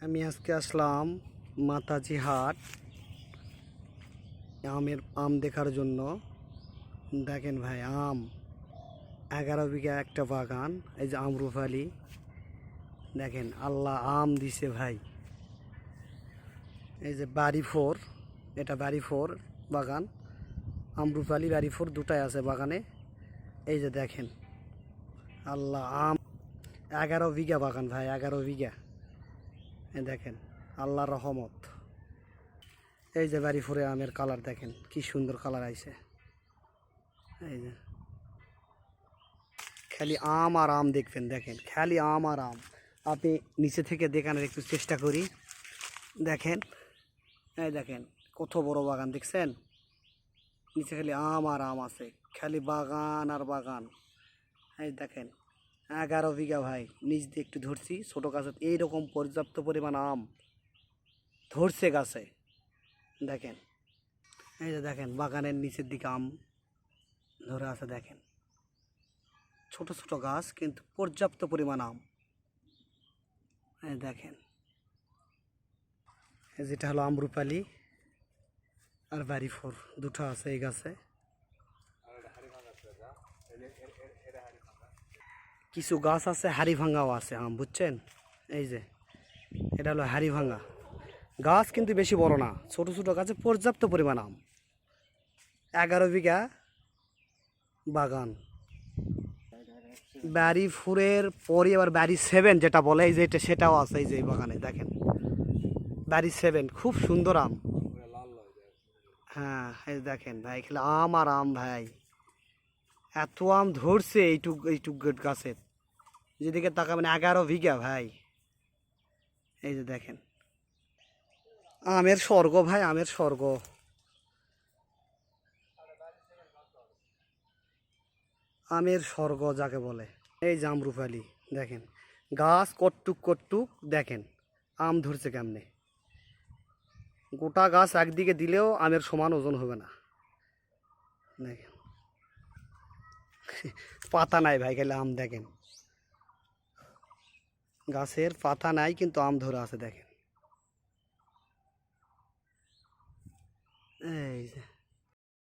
আমি আজকে আসলাম মাতাজি হাট আমের আম দেখার জন্য। দেখেন ভাই, আম। এগারো বিঘা একটা বাগান, এই যে আমরুফালি দেখেন, আল্লাহ আম দিছে ভাই। এই যে বাড়ি ফোর, এটা বাড়ি ফোর বাগান। আমরুফালি বাড়ি ফোর দুটাই আছে বাগানে। এই যে দেখেন, আল্লাহ আম। এগারো বিঘা বাগান ভাই, এগারো বিঘা। দেখেন আল্লাহ রহমত। এই যে বাড়ি ফুরে আমের কালার দেখেন, কি সুন্দর কালার আইছে। এই যে। খালি আম আর আম দেখবেন, দেখেন, খালি আম আর আম। আপনি নিচে থেকে দেখানোর একটু চেষ্টা করি। দেখেন, এই দেখেন, কত বড় বাগান, দেখছেন? নিচে খালি আম আর আম আছে, খালি বাগান আর বাগান। এই দেখেন এগারো বিঘা ভাই, নিচ দিয়ে একটু ধরছি, ছোটো গাছে এইরকম পর্যাপ্ত পরিমাণ আম ধরছে গাছে। দেখেন, এই যে দেখেন, বাগানের নিচের দিকে আম ধরে আছে, দেখেন। ছোট ছোট গাছ, কিন্তু পর্যাপ্ত পরিমাণ আম। দেখেন যেটা হলো আমরুপালি আর বাড়ি ফোর দুটো আছে এই গাছে। কিছু গাছ আছে হাড়ি ভাঙাও আছে, আম, বুঝছেন? এই যে, এটা হলো হাড়ি ভাঙা গাছ কিন্তু বেশি বড় না, ছোট ছোট গাছে পর্যাপ্ত পরিমাণ আম। এগারো বিঘা বাগান। ব্যারি ফোরের পরে আবার ব্যারি সেভেন যেটা বলে, এই যে এটা সেটাও আছে, এই যে বাগানে, দেখেন। ব্যারি সেভেন, খুব সুন্দর আম। হ্যাঁ এই দেখেন ভাই, খেলে আম আর আম ভাই। এত আম ধরছে এইটুক এইটুক গাছের। যেদিকে তাকাবেন এগারো বিঘা, ভাই। এই যে দেখেন। আমের স্বর্গ, ভাই, আমের স্বর্গ। আমের স্বর্গ যাকে বলে। এই জামরুফালি দেখেন। গাছ কট্টুক কট্টুক, দেখেন। আম ধরছে কেমনে? গোটা গাছ একদিকে দিলেও আমের সমান ওজন হবে না। দেখেন। পাতা নাই ভাই, খেলে আম দেখেন। গাছের পাতা নাই কিন্তু আম ধরা আছে দেখেন। এই যে।